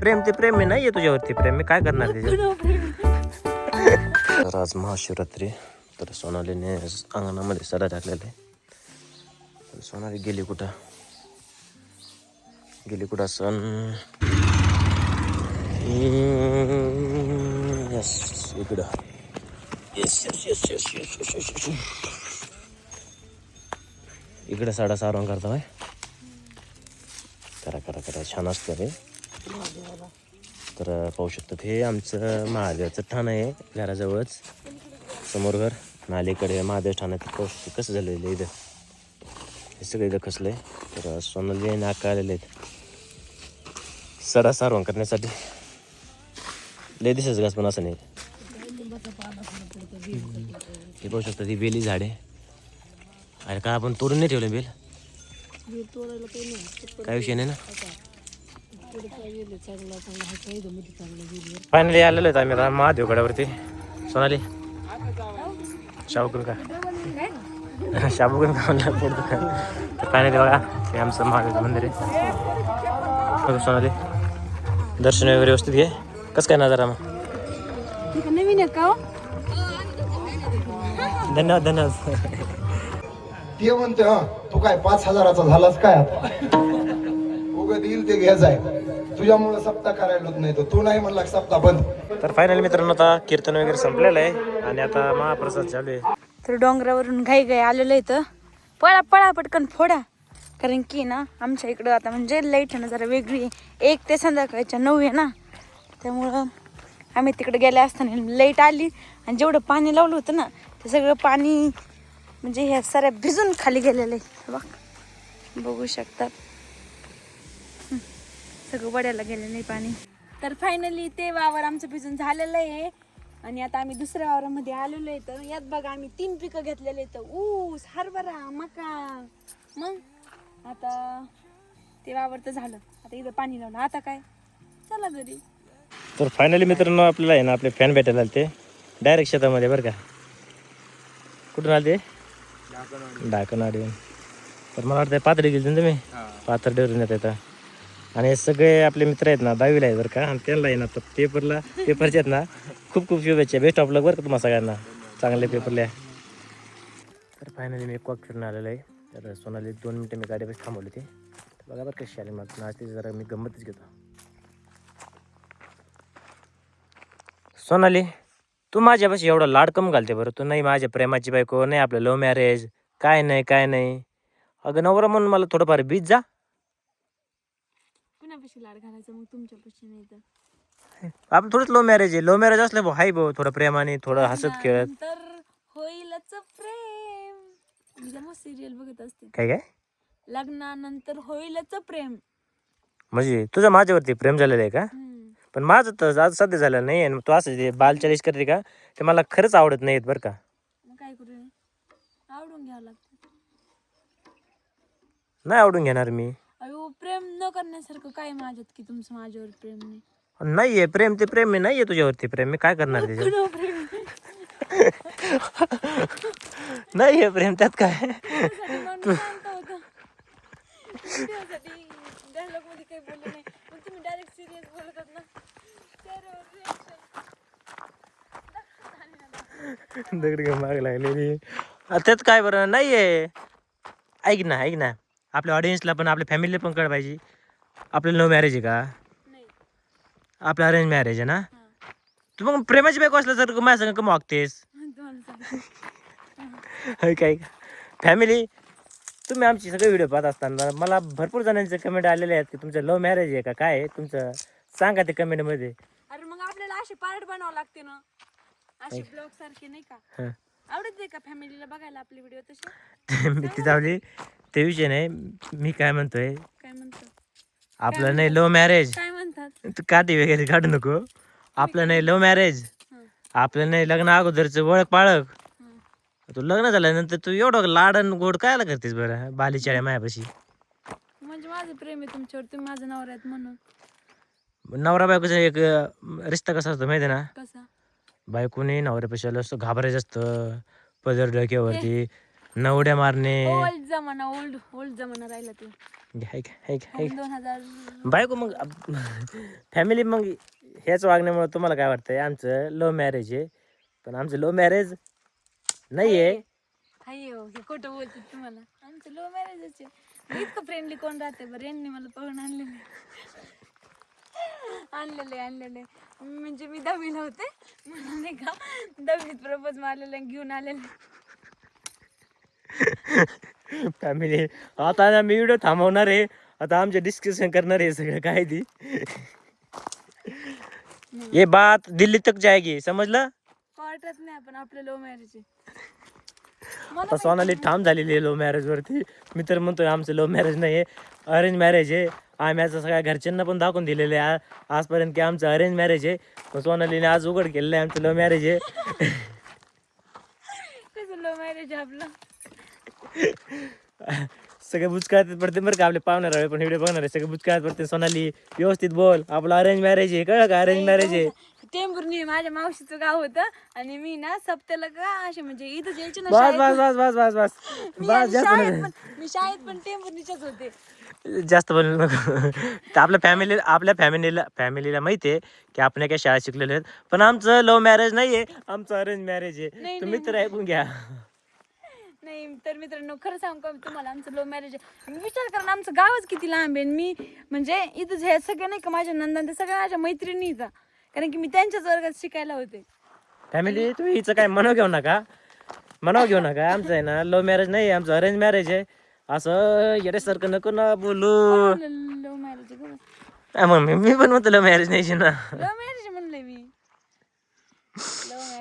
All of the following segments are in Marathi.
प्रेम ते प्रेम आहे नाही आहे तुझ्यावरती प्रेम मी काय करणार प्रेम. तर आज महाशिवरात्री. तर सोनालीने अंगणामध्ये सडा टाकलेला आहे. तर सोनाली गेली कुठं? गेली कुठं सण यस इकडं. Yes yes yes yes yes yes yes इकडं साडा सारवण करता करा करा करा छान असतं रे. तर पाहू शकतात हे आमचं महादेवाचं ठाण आहे घराजवळच. समोर घर नालीकडे महादेव ठाण पाहू शकतो कसं झालेलं आहे इथं. हे सगळं इथं खसलं आहे तर सोनाली नाका आलेले आहेत. सडा सारवण करण्यासाठी. लय दिसच घास पण असं नाही. हे पाहू शकतात ही बेली झाडे. अरे का आपण तोडून नाही ठेवलं बेल? काय विषय नाही ना? फायनली आलेलो आहेत आम्ही आता महादेवगडावरती सोनाली शाबुकून का शाबुकून का म्हणलं तर फायनली बघा हे आमचं महादेवचं मंदिर आहे. बघा सोनाली दर्शन वगैरे व्यवस्थित घे. कसं काय नजारा मग? नवीन का हो? धन्यवाद धन्यवाद. ते म्हणते हा तू काय पाच हजाराचा झालास काय आता? उगत येईल ते घ्यायचाय तुझ्यामुळे सप्ताह करायला होत नाही तर तू नाही म्हणला सप्ताह बंद. तर फायनली मित्रांनो आता कीर्तन वगैरे संपलेलं आहे आणि आता महाप्रसाद चालू आहे. तर डोंगरावरून घाई घाई आलेलं इथं. पळा पळा पटकन फोडा. कारण की ना आमच्या इकडं आता म्हणजे लाइट आहे ना जरा वेगळी आहे. एक ते संध्याकाळच्या नऊ आहे ना. त्यामुळं आम्ही तिकडे गेले असताना लाइट आली आणि जेवढं पाणी लावलं होतं ना ते सगळं पाणी म्हणजे ह्या साऱ्या भिजून खाली गेलेलं आहे बघ. बघू शकतात सगळं वड्याला गेलेलं आहे पाणी. तर फायनली ते वावर आमचं भिजून झालेलं आहे. आणि आता आम्ही दुसऱ्या वावरामध्ये आलेलो आहे. तर यात बघा आम्ही तीन पिकं घेतलेले आहेत. ऊस हरभरा मका. मग आता ते वावर तर झालं. आता इथं पाणी लावलं. आता काय? चला घरी. तर फायनली मित्रांनो आपल्याला आहे ना आपले फॅन भेटायला आले ते डायरेक्ट शेतामध्ये बरं का? कुठून आले ते डाकणवाडीहून तर मला वाटतं पातळी गेली तुम्ही? पातळ डेवरून येत येतात आणि सगळे आपले मित्र आहेत ना दहावीला आहेत बरं का आणि त्यांना आहे ना तर पेपरला पेपरचे आहेत ना खूप खूप शुभेच्छा. बेस्ट ऑफ लक बरं का तुम्हाला सगळ्यांना. चांगले पेपर लिहा. तर फायनली मी एक वॉक फिरून आलेलो आहे. तर सोनाली दोन मिनटं मी गाडीपाशी थांबवली होती. तर बघा बरं कशी आली मग. आज तिची जरा मी गंमतच घेतो. सोनाली तू माझ्यापाशी एवढा लाड कम घालते बरं. तू नाही माझ्या प्रेमाची बायको नाही आपलं लव्ह मॅरेज काय नाही काय नाही. अगं नवरा म्हणून मला थोडंफार बीज जा. कुणापाशी लाड घालायचं? मग तुमच्यापाशी नाही तर. आपलं थोडंच लव्ह मॅरेज आहे. लव्ह मॅरेज असलं भाऊ हाय भाऊ थोडं प्रेमाने थोडं हसत खेळत. तर होईलच प्रेम. मी सिरियल बघत असते. काय काय? लग्नानंतर होईलच प्रेम. म्हणजे तुझं माझ्यावरती प्रेम झालेलं आहे का? हम्म. पण माझं तर आज सध्या झालं नाही आणि तू असं जे बालचालीस करते का ते मला खरंच आवडत नाहीत बरं का मग काय करू? आवडून घ्यावं लागतं नाही आवडून घेणार मी अयो प्रेम न करण्यासारखं काय माझ्यात की तुमचं माझ्यावर प्रेम नाही नाहीये प्रेम ते प्रेम आहे नाहीये तुझ्यावरती प्रेम मी काय करणार त्याच्यात कुणावर प्रेम आहे? नाहीये प्रेम त्यात काय तुझ्यासाठी dialogue मध्ये काही बोलले नाही पण तुम्ही डायरेक्ट सिरियस बोलत होत ना चेहऱ्यावर reaction. दगड घेऊन माग लागलेली. त्यात काय बरं? नाहीये. ऐक ना ऐक ना. आपल्या ऑडियन्सला पण आपल्या फॅमिलीला पण कळ पाहिजे. आपलं लव्ह मॅरेज आहे का? नाही. आपलं अरेंज मॅरेज आहे ना? हा. तू मग प्रेमाची बायको असलं तर माझ्या संग सांगते. होय काय फॅमिली तुम्ही आमची सगळे व्हिडिओ पाहत असताना मला भरपूर जणांचे कमेंट आलेले आहेत की तुमचं लव्ह मॅरेज आहे का? काय आहे? तुमचं सांगा ते कमेंटमध्ये अरे मग आपल्याला असे पार्ट बनावं लागते ना? असे ब्लॉग सारखे नाही का. आवडत का फॅमिलीला बघायला आपले व्हिडिओ तसे? मी ती विषय नाही. मी काय म्हणतोय? काय म्हणतो? आपलं नाही लव्ह मॅरेज काय म्हणतात? तू काठी वगैरे काढू नको. आपलं नाही लव्ह मॅरेज. आपलं नाही लग्न अगोदरचं ओळख पाळख. तू लग्न झाल्यानंतर तू एवढं लाडन गोड कायला करतेस बरं बालीच्या मायापाशी. म्हणजे माझं प्रेम आहे तुमच्यावर तुम्ही माझं नवरा आहेत म्हणून. नवरा बायकोचा एक रिश्ता कसा असतो माहिती आहे ना? कसा? बायकोने नवऱ्यापाशी आलं असतं घाबरायचं असतं. पदर डोक्यावरती नवड्या मारणे. ओल्ड जमाना ओल्ड ओल्ड जमाना राहिला ते. हाय का हाय का हाय का? दोन हजार बायको मग फॅमिली मग ह्याच वागण्यामुळे तुम्हाला काय वाटतंय? आमचं लव्ह मॅरेज आहे. पण आमचं लव्ह मॅरेज नाही आहे हाय हो हे खोटं बोलते तुम्हाला. आमचं लो मॅरेजच आहे. इतकं फ्रेंडली कोण राहते बरं? यांनी मला पाहून आणलेले आणलेले आणलेले म्हणजे मी दहावीला होते. म्हणून नाही का दहावीत प्रपोज मारलेले आणि घेऊन आलेले. फॅमिली आता ना मी व्हिडिओ थांबवणार आहे. आता आमचे डिस्कशन करणार आहे सगळं काय ती? ये बात दिल्ली तक जाएगी समजलं? वाटत नाही आपण आपलं लो मॅरेज आता सोनाली ठाम झालेली आहे लव्ह मॅरेज वरती. मी तर म्हणतोय आमचं लव्ह मॅरेज नाही आहे अरेंज मॅरेज आहे. आम्ही असं सगळ्या घरच्यांना पण दाखवून दिलेलं आहे. आजपर्यंत की आमचं अरेंज मॅरेज आहे. पण सोनालीने आज उघड केलेलं आहे आमचं लव्ह मॅरेज आहे. कसं लो मॅरेज आपलं? सगळे बुचकाळत पडते बरं का आपले पाहुणार आहे पण व्हिडिओ बघणार आहे सगळे बुचकाळत पडते सोनाली व्यवस्थित बोल. आपलं अरेंज मॅरेज आहे. कळलं का? अरेंज मॅरेज आहे. टेंभुर्णी माझ्या मावशीचं गाव होतं आणि मी ना सप्त्याला का असे म्हणजे इथं यायची ना बस शाळेत. बस बस बस बस बस. मी बस जास्त शाळेत नाही. पण मी शाळेत पण टेंभुर्णीच्याच होते. जास्त बोलू नको. तर आपल्या फॅमिली आपल्या फॅमिलीला फॅमिलीला माहिती आहे की आपण एका शाळेत शिकलेले आहेत. पण आमचं लव्ह मॅरेज नाही आहे आमचं अरेंज मॅरेज आहे. नाही, तुम्ही तर ऐकून घ्या. नाही तर मित्रांनो खरं सांगू का मी तुम्हाला आमचं लो मॅरेज आहे. विचार करा आमचं गावच किती लांब आहे. मी म्हणजे इथं हे सगळं नाही का माझ्या नंदा ते सगळ्या माझ्या मैत्रिणी इथं. कारण की मी त्यांच्याच वर्गात शिकायला होते. फॅमिली तुम्ही हिचं काय मनाव घेऊ नका. मनाव घेऊ नका. आमचं आहे ना लव्ह मॅरेज नाही आमचं अरेंज मॅरेज आहे. असं येण्यासारखं नको ना बोलू. लो मॅरेज आहे हा, मग मी मी पण म्हणतो लव्ह मॅरेज नाही ना लो मॅरेज म्हणलंय मी.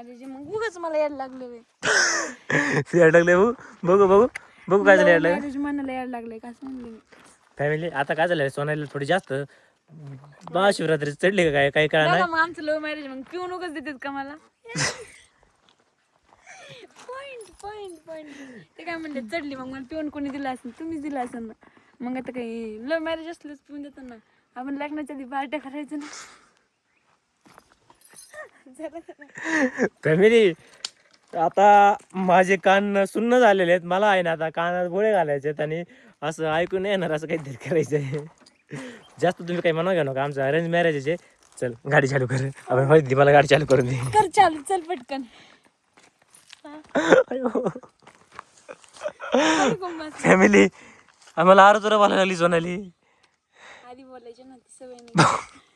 मग उगाच मला यायला लागले याड लागले भाऊ? बघू बघू. बघू काय झालं याड लागलं म्हणायला यायला लागले का असं म्हणले मी. फॅमिली आता काय झालं सोनालीला थोडी जास्त. महाशिवरात्री चढली का काय? काही कळा नाही. मग आमचं लो मॅरेज मग पिऊन उगाच देतात का मला? पॉइंट पॉइंट पॉइंट ते काय म्हणले चढली मग मला पिऊन कोणी दिला असेल तुम्हीच दिला असेल ना. मग आता काही लव्ह मॅरेज असलंच पिऊन देतात ना. आपण लग्नाच्या आधी पार्ट्या करायचं ना. फॅमिली आता माझे कान सुन्न झालेले आहेत. मला आहे ना आता कानात गोळे घालायचे आहेत आणि असं ऐकून येणार असं काहीतरी करायचं आहे जास्त तुम्ही काही म्हणा घेऊ नका. आमचं अरेंज मॅरेज आहे. चल गाडी चालू कर. आपण माहिती मला गाडी चालू करून दे. कर चालू चल पटकन? फॅमिली आम्हाला आरो तुरा बोलायला लागली सोनाली आधी बोलायचे ना ती सवय नाही.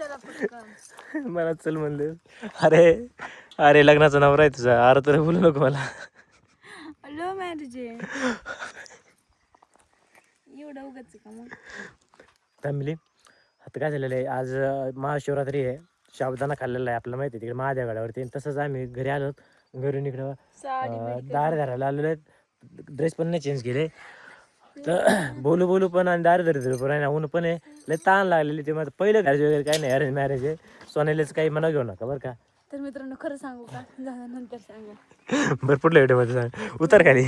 मला चल म्हणलं. अरे अरे लग्नाचा नवरा आहे तुझा. आरो तुरा बोलू नको मला. लव्ह मॅरेज आहे. एवढं उगाच का मग? फॅमिली आता काय झालेलं आहे? आज महाशिवरात्री आहे. साबुदाणा खाल्लेला आहे आपल्याला माहिती आहे तिकडे महादेवगडावरती आणि तसंच आम्ही घरी आलो. घरून इकडं साडी दार धरायला आलेलो आहेत. ड्रेस पण नाही चेंज केले. तर बोलू बोलू पण आणि दार धरू पण ना ऊन पण आहे. लय ताण लागलेली ते माझं. पहिलं घरचे वगैरे काही नाही अरेंज मॅरेज आहे. सोनेलेच काही मना घेऊ नका बरं का. तर मित्रांनो खरं सांगू का? नंतर सांगा. बरं पुढल्या व्हिडिओमध्ये सांग. उतर खाली.